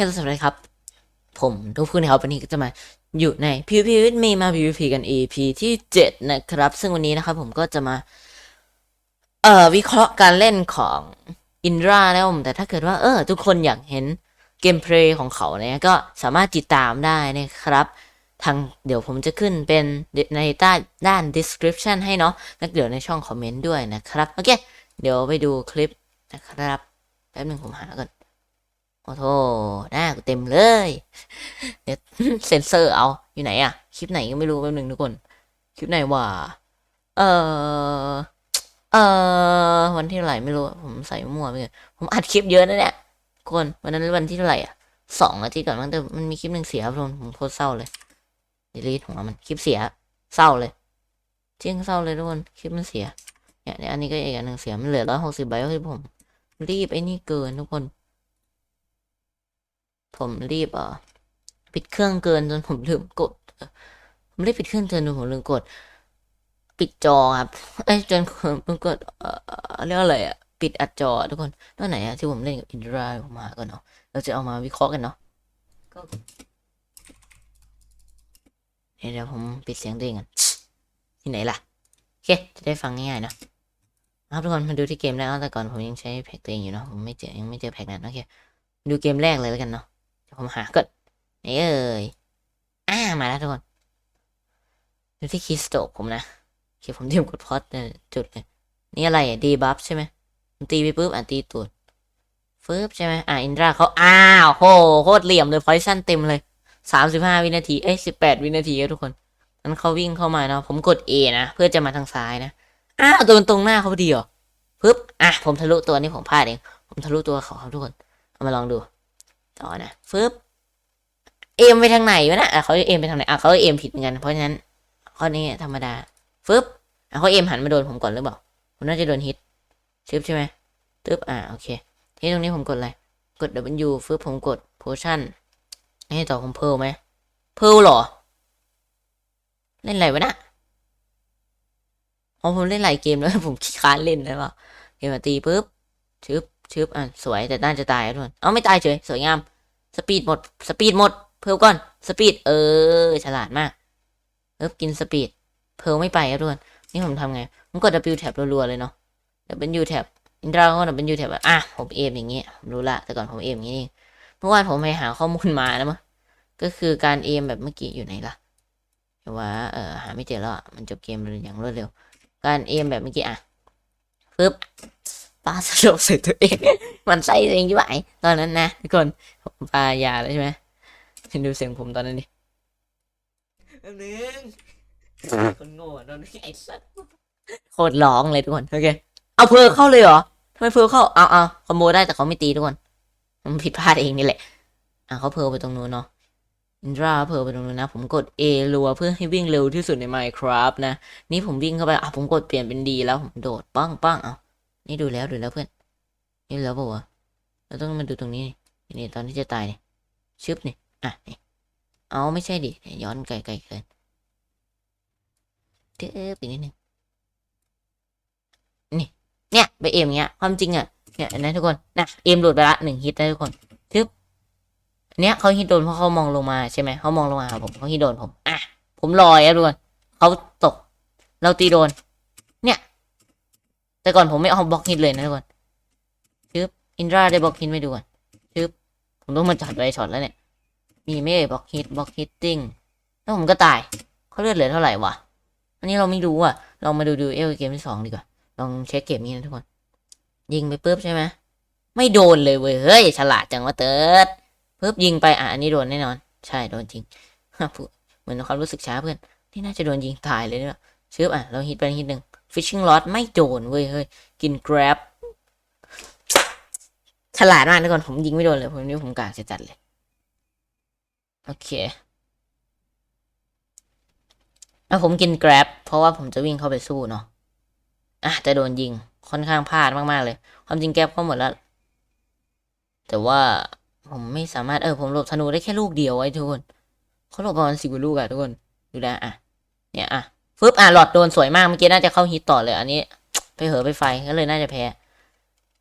ฮ้สวัสดีครับ ผมทุกคนครับวันนี้ก็จะมาอยู่ใน PVP with me มา PVP กัน EP ที่ 7 นะครับ ซึ่งวันนี้นะครับผมก็จะมา เอ่อ วิเคราะห์การเล่นของอินราแล้วผมแต่ถ้าเกิดว่า เออ ทุกคนอยากเห็นเกมเพลย์ของเขาเนี่ยก็สามารถติดตามได้นะครับ ทางเดี๋ยวผมจะขึ้นเป็นในใต้ด้าน description ให้เนาะแล้วเดี๋ยวในช่องคอมเมนต์ด้วยนะครับ โอเค เดี๋ยวไปดูคลิปนะครับ แป๊บหนึงผมหาก่อน โอ้โหหน้ากูเต็มเลยเดี๋ยวเซ็นเซอร์เอาอยู่ไหนอะคลิปไหนก็ไม่รู้แป๊บหนึงทุกคน คลิปไหนว่าเออเออวันที่เท่าไหร่ไม่รู้ผมใส่มั่วไปเลยผมอัดคลิปเยอะนะเนี่ยทุกคนวันนั้นวันที่เท่าไหร่อะสองอาทิตย์ก่อนมั้งแต่มันมีคลิปหนึ่งเสียครับทุกคนผมโคตรเศร้าเลยดีลีทของมันคลิปเสียเศร้าเลยจริงเศร้าเลยทุกคนคลิปมันเสียเนี่ยเนี่ยอันนี้ก็อีกอันหนึ่งเสียมันเหลือร้อยหกสิบใบก็คือผม รีบไอ้นี่เกินทุกคน ผมรีบเอ่อปิดเครื่องเกินจนผมลืมกดเอ่อผมรีบปิดเครื่องเกินจนผมลืมกด ปิดจอครับเอ้ยจนผมกดเอ่อเรียกว่าอะไรอะปิดอัดจอทุกคนตัวไหนอะที่ผมเล่นกับอินดราผมมาก่อนเนาะเราจะเอามาวิเคราะห์กันเนาะก็เดี๋ยวเดี๋ยวผมปิดเสียงตัวเองกันที่ไหนล่ะโอเคจะได้ฟังง่ายๆเนาะนะครับทุกคนมาดูที่เกมแรกเอาแต่ก่อนผมยังใช้แพ็กตัวเองอยู่เนาะผมไม่เจอยังไม่เจอแพ็กนั้นโอเคดูเกมแรกเลยแล้วกันเนาะเดี๋ยว ผมหาก่อนไหนเอ่ยอ่ามาแล้วทุกคนดูที่คีย์สโตกผมนะโอเคผมเตรียมกดพอดจุดเลยนี่อะไรอะดีบัฟใช่ไหมตีไปปุ๊บอะตีตูดฟึบใช่ไหมอะอินดราเขาอ้าวโหโคตรเหลี่ยมเลยพอยชั่นเต็มเลยสามสิบห้าวินาที เอ้ยสิบแปดวินาทีครับทุกคนนั้นเขาวิ่งเข้ามาเนาะผมกด A นะ เพื่อจะมาทางซ้ายนะอ้าวตัวมันตรงหน้าเขาพอดีเหรอปึ๊บอะผมทะลุตัวนี้ผมพลาดเอง ผมทะลุตัวเขาครับทุกคน เอามาลองดู ต่อนะฟึบเอ็มไปทางไหนวะนะอะเขาเอ็มไปทางไหนอะเขาเอ็มผิดเหมือนกันเพราะฉะนั้นข้อนี้ธรรมดาฟึบอะเขาเอ็มหันมาโดนผมก่อนหรือเปล่าผมน่าจะโดนฮิตชึบใช่ไหมตึ๊บอะโอเคที่ตรงนี้ผมกดอะไรกด W ฟึบผมกด potion ให้ต่อผมเพิ่มไหมเพิ่มหรอ เล่นอะไรวะนะอ๋อผมเล่นหลายเกมแล้วผมขี้ค้านเล่นแล้วเปล่าเกมมาตีปุ๊บชึบ ชึบอะสวยแต่น่าจะตายทุกคนเอาไม่ตายเฉยสวยงาม สปีดหมด สปีดหมด เพิ่มก่อน สปีด เออ ฉลาดมากเอิบกินสปีด เพิ่มไม่ไปครับทุกคนนี่ผมทำไง ผมกด W แท็บรัวๆ เลยเนาะ W แท็บอินทราก็ W แท็บอะ ผมเอมอย่างงี้ ผมรู้ละ แต่ก่อนผมเอมอย่างงี้นี่เมื่อวานผมไปหาข้อมูลมานะมั้งก็คือการเอมแบบเมื่อกี้อยู่ไหนล่ะแต่ว่าเออหาไม่เจอแล้วอะมันจบเกมเลยอย่างรวดเร็ว การเอมแบบเมื่อกี้อะปึ๊บาสลบใส่ตัวเอง มันใส่ตัวเองใช่ไหมตอนนั้นนะทุกคนผมปายาแล้วใช่ไหมดูเสียงผมตอนนั้นดิหนึ่งคนโง่อะโดนไอ้สัสโคตรร้องเลยทุกคนโอเคเอาเพอเข้าเลยเหรอทำไมเพอเข้าเอาเอาขโมยได้แต่เขาไม่ตีทุกคนมันผิดพลาดเองนี่แหละอะเขาเพอไปตรงนู้นเนาะอินทราเพอไปตรงนู้นนะ ผมกด A รัวเพื่อให้วิ่งเร็วที่สุดใน Minecraft นะ นี่ผมวิ่งเข้าไปอะผมกดเปลี่ยนเป็นดีแล้วผมโดดปั้งปั้งเอา นี่ดูแล้วดูแล้วเพื่อน นี่แล้วปะวะเราต้องมาดูตรงนี้นี่ตอนที่จะตายเนี่ยชึบนี่อะนี่เอาไม่ใช่ดิย้อนไกลไกลเกินเด้อไปนิดนึงนี่เนี่ยไปเอ็มเงี้ยความจริงอะเนี่ยนะทุกคนนะเอ็มโดดไปละหนึ่งฮิตนะทุกคนชึบเนี้ยเขาฮิตโดนเพราะเขามองลงมาใช่ไหมเขามองลงมาหาผมเขาฮิตโดนผมอะผมลอยอะทุกคนเขาตก เราตีโดน เนี่ย แต่ก่อนผมไม่เอาบล็อกฮิตเลยนะทุกคนชึบอินดราได้บล็อกฮิตไม่ดูก่อนชึบผมต้องมาจัดไว้ช็อตแล้วเนี่ย มีไม่เอ่ยบล็อกฮิตบล็อกฮิตติ้งแล้วผมก็ตายเขาเลือดเหลือเท่าไหร่วะอันนี้เราไม่รู้อะลองมาดูดูเอลเกมที่สองดีกว่า ลองเช็คเกมนี้นะทุกคน ยิงไปปุ๊บใช่ไหมไม่โดนเลยเว้ยเฮ้ยฉลาดจังวะเติร์ดปุ๊บยิงไปอะอันนี้โดนแน่นอน ใช่โดนจริงเหมือนความรู้สึกช้าเพื่อนที่น่าจะโดนยิงตายเลยเนี่ยชึบอะเราฮิตไปฮิตหนึ่ง fishing rod ไม่โดนเว้ยเฮ้ยกิน grab ฉลาดมากทุกคนผมยิงไม่โดนเลยผมนี่ผมกากจะจัดเลย โอเคแล้วผมกิน grab เพราะว่าผมจะวิ่งเข้าไปสู้เนาะอะแต่โดนยิงค่อนข้างพลาดมากๆเลย ความจริงแก๊บเข้าหมดแล้ว แต่ว่าผมไม่สามารถเออผมหลบธนูได้แค่ลูกเดียวไว้ทุกคนเขาหลบประมาณสิบกว่าลูกอะทุกคนดูนะอะ เนี่ยอะ ฟึบอะหลอดโดนสวยมากเมื่อกี้น่าจะเข้าฮิตต่อเลยอันนี้ ไปเหอไปไฟก็เลยน่าจะแพ้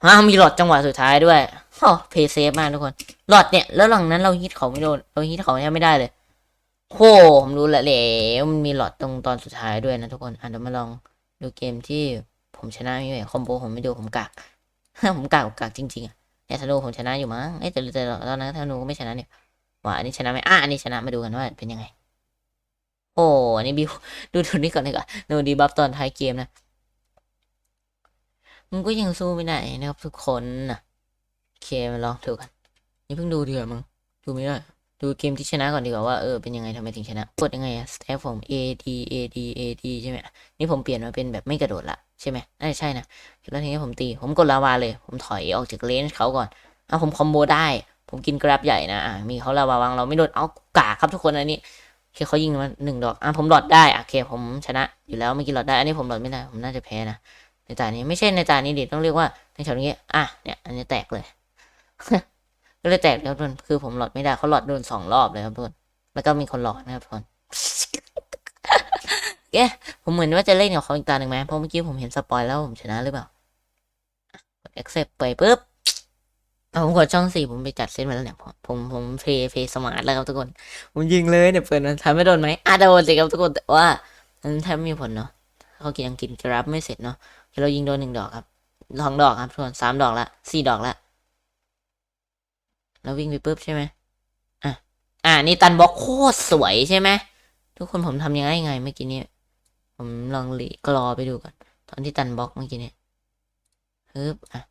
ฮะมีหลอดจังหวะสุดท้ายด้วยโอ้เพย์เซฟมากทุกคน หลอดเนี่ย แล้วหลังนั้นเราฮิตเขาไม่โดนเราฮิตเขาแทบไม่ได้เลยโหผมรู้และแล้วมันมีหลอดตรงตอนสุดท้ายด้วยนะทุกคนอะเดี๋ยวมาลองดูเกมที่ผมชนะม่ไหวคอมโบผมไม่ดูผมกากผมกากกากจริงๆอะแต่ธนูผมชนะอยู่มั้งเอ้ยแต่แต่ตอนนั้นธนูก็ไม่ชนะเนี่ยว่าอันนี้ชนะไหมอะอันนี้ชนะมาดูกันว่าเป็นยังไง โอ้อันนี้บิวดูดูนี่ก่อนดีกว่าดูดีบัฟตอนท้ายเกมนะมันก็ยังสู้ไม่ได้นะครับทุกคนนะโอเคมาลองดูกันนี่เพิ่งดูดีกว่ามึงดูไม่ได้ดูเกมที่ชนะก่อนดีกว่าว่าเออเป็นยังไงทำไมถึงชนะกดยังไงอะ step ผม A D A D A D ใช่ไหมนี่ผมเปลี่ยนมาเป็นแบบไม่กระโดดละใช่ไหมน่าจะใช่นะแล้วทีนี้ผมตี ผมกดลาวาเลย ผมถอยออกจากเลนจ์เขาก่อนอะผมคอมโบได้ ผมกินกราฟใหญ่นะอะมีเขาลาวาวางเราไม่โดนเอากากครับทุกคนอันนี้ เคเขายิงมาหนึ่งดอกอะผมหลอดได้อะโอเคผมชนะอยู่แล้วไม่อกินหลอดได้อันนี้ผมหลอดไม่ได้ผมน่าจะแพ้นะในตานี้ไม่ใช่ในตานี้ดิต้องเรียกว่าในช็อตนี้อะเนี่ยอันนี้แตกเลยก็เลยแตกแล้วทุกคนคือผมหลอดไม่ได้เขาหลอดโดนสองรอบเลยครับทุกคนแล้วก็มีคนหลอดนะครับทุกคนแกผมเหมือนว่าจะเล่นกับเขาอีกตาหนึ่งไหมเพราะเมื่อกี้ผมเห็นสปอยแล้วผมชนะหรือเปล่า accept ไปปุ๊บ เอาผมกดช่องสี่ผมไปจัดเซตมาแล้วเนี่ยผมผมผมเพย์เพย์สมาร์ทแล้วครับทุกคน ผมยิงเลยเนี่ยเปิดมันทำไม่โดนไหมอะโดนสิครับทุกคนแต่ว่ามันแทบไม่มีผลเนาะเขากินยังกินกราฟไม่เสร็จเนาะเรายิงโดนหนึ่งดอกครับสองดอกครับทุกคนสามดอกละสี่ดอกละแล้ววิ่งไปปุ๊บใช่ไหมอะอ่านี่ตันบล็อกโคตรสวยใช่ไหมทุกคนผมทำยังไงไงเมื่อกี้นี้ผมลองหลีกรอไปดูก่อน ตอนที่ตันบล็อกเมื่อกี้นี้ปึ๊บอะ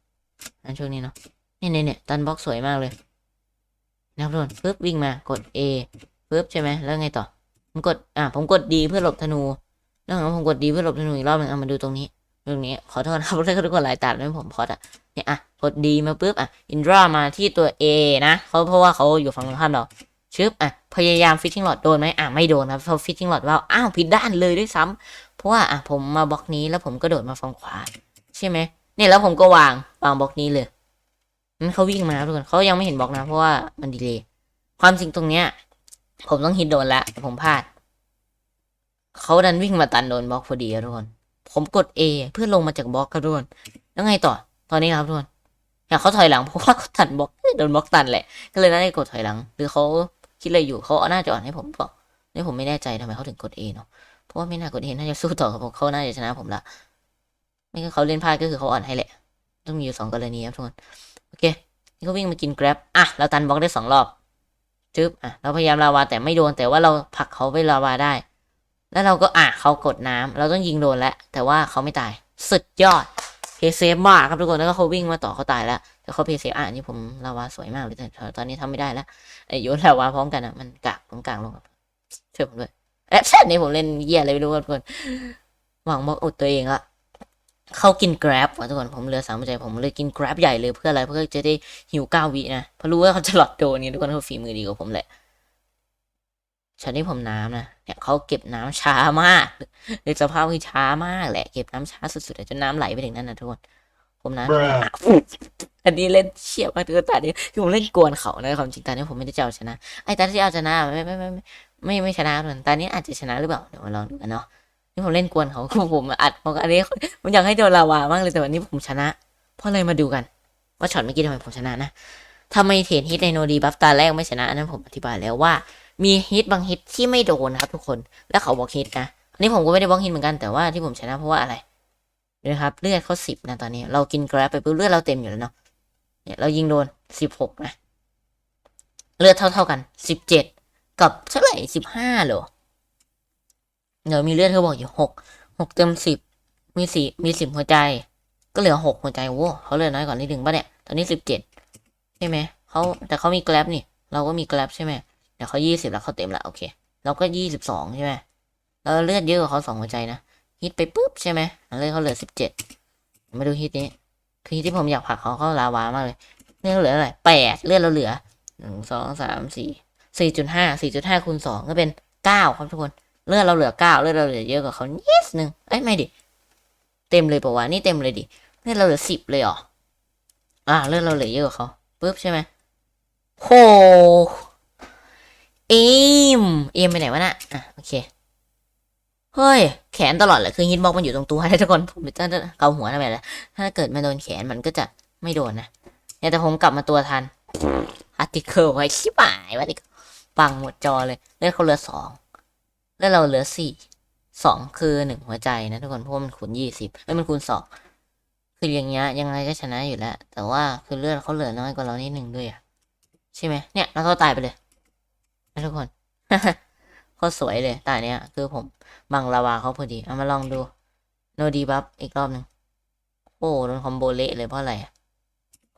อันช่วงนี้เนาะ เนี่ยเนี่ยเนี่ยตันบล็อกสวยมากเลยนะครับทุกคนปึ๊บวิ่งมากด A ปึ๊บใช่ไหมแล้วไงต่อ ผมกด อะผมกด D เพื่อหลบธนู แล้วหลังผมกด D เพื่อหลบธนูอีกรอบหนึงเอามาดูตรงนี้ ตรงนี้ ขอโทษนะครับทุกคนหลายตัดไม่ผมพอดอะ เนี่ยอะ กดดีมาปุ๊บอะ อินดรามาที่ตัว A นะเขาเพราะว่าเขาอยู่ฝั่งตรงข้ามเราชึบอะ พยายามฟิตติ้งหลอดโดนไหมอะ ไม่โดนครับเพราะฟิตติ้งหลอดว่า อ้าวผิดด้านเลยด้วยซ้ำเพราะว่าอะผมมาบล็อกนี้แล้วผมก็โดดมาฝั่งขวา ใช่ไหมเนี่ยแล้วผมก็วางวางบล็อกนี้เลย นั้นเขาวิ่งมาทุกคนเขายังไม่เห็นบล็อกนะ เพราะว่ามันดีเลยความจริงตรงเนี้ย ผมต้องฮิตโดนละแต่ผมพลาดเขาดันวิ่งมาตันโดนบล็อกพอดีครับทุกคน ผมกด A เพื่อลงมาจากบล็อกครับทุกคนแล้วไงต่อ ตอนนี้ครับทุกคนอยากเขาถอยหลังเพราะว่าเขาตันบล็อกโดนบล็อกตันแหละ ก็เลยน่าจะกดถอยหลัง หรือเขาคิดอะไรอยู่เขาน่าจะอ่อนให้ผมเปล่านี่ผมไม่แน่ใจทำไมเขาถึงกด A เนาะเพราะว่าไม่น่ากด A น่าจะสู้ต่อกับผมเขาน่าจะชนะผมละไม่งั้นเขาเล่นพลาดก็คือเขาอ่อนให้แหละ ต้องมีอยู่สองกรณีครับทุกคน เค นี่เขาวิ่งมากิน grab อะ เราตันบล็อกได้สองรอบจึ๊บอะ เราพยายามลาวาแต่ไม่โดน แต่ว่าเราผลักเขาไปลาวาได้ แล้วเราก็อะเขากดน้ำเราต้องยิงโดนแล้ว แต่ว่าเขาไม่ตาย สุดยอด เพย์เซฟมากครับทุกคน แล้วก็เขาวิ่งมาต่อเขาตายแล้ว แต่เขาเพย์เซฟอะนี่ผมลาวาสวยมากเลยแต่ตอนนี้ทำไม่ได้แล้วไอ้โยนลาวาพร้อมกันอะ มันกากผมกากลงครับช่วยผมด้วยเอ๊ะแค่นี้ผมเล่นเยี่ยอะไรไม่รู้ครับทุกคน หวังบอกอุดตัวเองละ เขากิน grab ว่ะทุกคนผมเหลือสามหัวใจผมเลยกิน grab ใหญ่เลยเพื่ออะไรเพื่อจะได้หิวเก้าวินะเพราะรู้ว่าเขาจะหลอดโดนนี่ทุกคนเขาฝีมือดีกว่าผมแหละช็อตนี้ผมน้ำนะเนี่ยเขาเก็บน้ำช้ามากเรียกสภาพคือช้ามากแหละเก็บน้ำช้าสุดๆอะจนน้ำไหลไปถึงนั่นนะทุกคนผมนะ Bruh อันนี้เล่นเชี่ยมากคือตานี้คือผมเล่นกวนเขานะความจริงตานี้ผมไม่ได้จะเอาชนะไอ้ตาที่เอาชนะไม่ไม่ไม่ไม่ไม่ไม่ชนะเหมือนตานี้อาจจะชนะหรือเปล่าเดี๋ยวมาลองดูกันเนาะ นี่ผมเล่นกวนเขาคือผมอัดผมอันนี้ผมอยากให้โดนลาวามากเลยแต่วันนี้ผมชนะ เพราะเลยมาดูกัน ว่าช็อตเมื่อกี้ทำไมผมชนะนะทำไมเทรนฮิตในโนดีบัฟตาแรกไม่ชนะอันนั้นผมอธิบายแล้วว่า มีฮิตบางฮิตที่ไม่โดนนะครับทุกคนแล้วเขาบอกฮิตนะอันนี้ผมก็ไม่ได้บอกฮิตเหมือนกันแต่ว่าที่ผมชนะเพราะว่าอะไรนะครับเลือดเขาสิบนะตอนนี้ เรากินกราฟไปปุ๊บเลือดเราเต็มอยู่แล้วเนาะเนี่ยเรายิงโดนสิบหกนะเลือดเท่าเท่ากันสิบเจ็ดกับเท่าไหร่สิบห้าเหรอ เดี๋ยวมีเลือดเขาบอกอยู่หกหกเต็มสิบมีสี่มีสิบหัวใจ ก็เหลือหกหัวใจโว้เขาเหลือน้อยกว่านิดหนึ่งป่ะเนี่ยตอนนี้สิบเจ็ดใช่ไหมเขาแต่เขามีแกราฟนี่ เราก็มีแกราฟใช่ไหมเดี๋ยวเขายี่สิบแล้วเขาเต็มแล้วโอเค เราก็ยี่สิบสองใช่ไหมเราเลือดเยอะกว่าเขาสองหัวใจนะฮิตไปปุ๊บใช่ไหมเลยเขาเหลือสิบเจ็ดมาดูฮิตนี้ คือฮิตที่ผมอยากผักเขาเข้าลาวามากเลยเลือดเหลืออะไรแปดเลือดเราเหลือหนึ่งสองสามสี่สี่จุดห้าสี่จุดห้าคูณสองก็เป็นเก้าครับทุกคน เลือดเราเหลือเก้าเลือดเราเหลือเยอะกว่าเขานิดนึงเอ้ยไม่ดิ เต็มเลยปะวะนี่เต็มเลยดิเลือดเราเหลือสิบเลยเหรออ่าเลือดเราเหลือเยอะกว่าเขาปุ๊บใช่ไหมโหเอมเอมไปไหนวะน่ะอะโอเคเฮ้ยแขนตลอดเลยคือฮิตบ็อกมันอยู่ตรงตัวนะทุกคนผมจะเกาหัวทำไมล่ะถ้าเกิดมาโดนแขนมันก็จะไม่โดนนะเนี่ยแต่ผมกลับมาตัวทันอาร์ติเคิลไว้ชิบหายวะดิปังหมดจอเลยเลือดเขาเหลือสอง เลือดเราเหลือสี่สองคือหนึ่งหัวใจนะทุกคนเพราะมันคูณยี่สิบไม่มันคูณสองคืออย่างเงี้ยยังไงก็ชนะอยู่แล้ว แต่ว่าคือเลือดเขาเหลือน้อยกว่าเรานิดหนึ่งด้วยอะใช่ไหมเนี่ยแล้วเขาตายไปเลยนะทุกคนโคตรสวยเลยตายเนี้ยคือผมบังลาวาเขาพอดีเอามาลองดูโนดีบัฟอีกรอบหนึ่งโอ้โดนคอมโบเละเลยเพราะอะไรอะ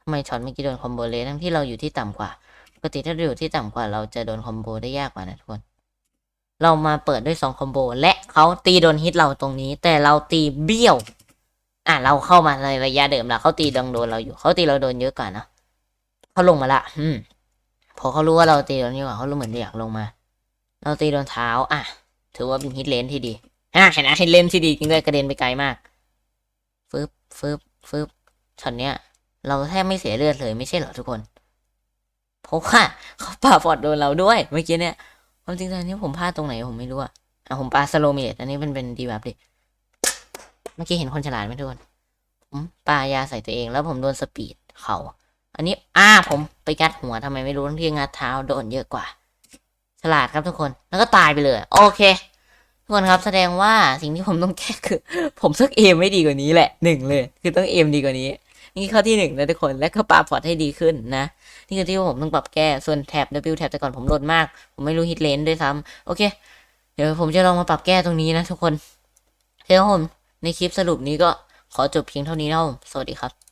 ทำไมช็อตเมื่อกี้โดนคอมโบเละทั้งที่เราอยู่ที่ต่ำกว่าปกติถ้าเราอยู่ที่ต่ำกว่าเราจะโดนคอมโบได้ยากกว่านะทุกคน เรามาเปิดด้วยสองคอมโบและเขาตีโดนฮิตเราตรงนี้ แต่เราตีเบี้ยว อะเราเข้ามาในระยะเดิมแล้วเขาตีดังโดนเราอยู่เขาตีเราโดนเยอะกว่านะเขาลงมาละ อืมพอเขารู้ว่าเราตีโดนเยอะกว่าเขารู้เหมือนอยากลงมา เราตีโดนเท้า อะ ถือว่าเป็นฮิตเลนที่ดีอะเห็นนะฮิตเลนที่ดีจริงด้วยกระเด็นไปไกลมากฟึบฟึบฟึบช็อตเนี้ย เราแทบไม่เสียเลือดเลยไม่ใช่เหรอทุกคนเพราะว่าเขาปาฟอดโดนเราด้วยเมื่อกี้เนี่ย ความจริงตอนนี้ผมพลาดตรงไหนผมไม่รู้อะอะผมปาสโลเมตอันนี้เป็นเป็นดีแบบดิ เมื่อกี้เห็นคนฉลาดไหมทุกคนผมปายาใส่ตัวเองแล้วผมโดนสปีดเขาอันนี้อ่าผมไปงัดหัวทำไมไม่รู้ทั้งที่งัดเท้าโดนเยอะกว่า ฉลาดครับทุกคนแล้วก็ตายไปเลย โอเค ทุกคนครับแสดงว่าสิ่งที่ผมต้องแก้คือ ผมซึกเอมไม่ดีกว่านี้แหละหนึ่งเลย คือต้องเอมดีกว่านี้ นี่ข้อที่หนึ่งนะทุกคนและก็ปาพอร์ตให้ดีขึ้นนะ นี่คือที่ผมต้องปรับแก้ส่วนแท็บ W แท็บแต่ก่อนผมโหลดมาก ผมไม่รู้ฮิตเลนด้วยซ้ำโอเค เดี๋ยวผมจะลองมาปรับแก้ตรงนี้นะทุกคนเดี๋ยผมในคลิปสรุปนี้ก็ขอจบเพียงเท่านี้นะครับผมสวัสดีครับ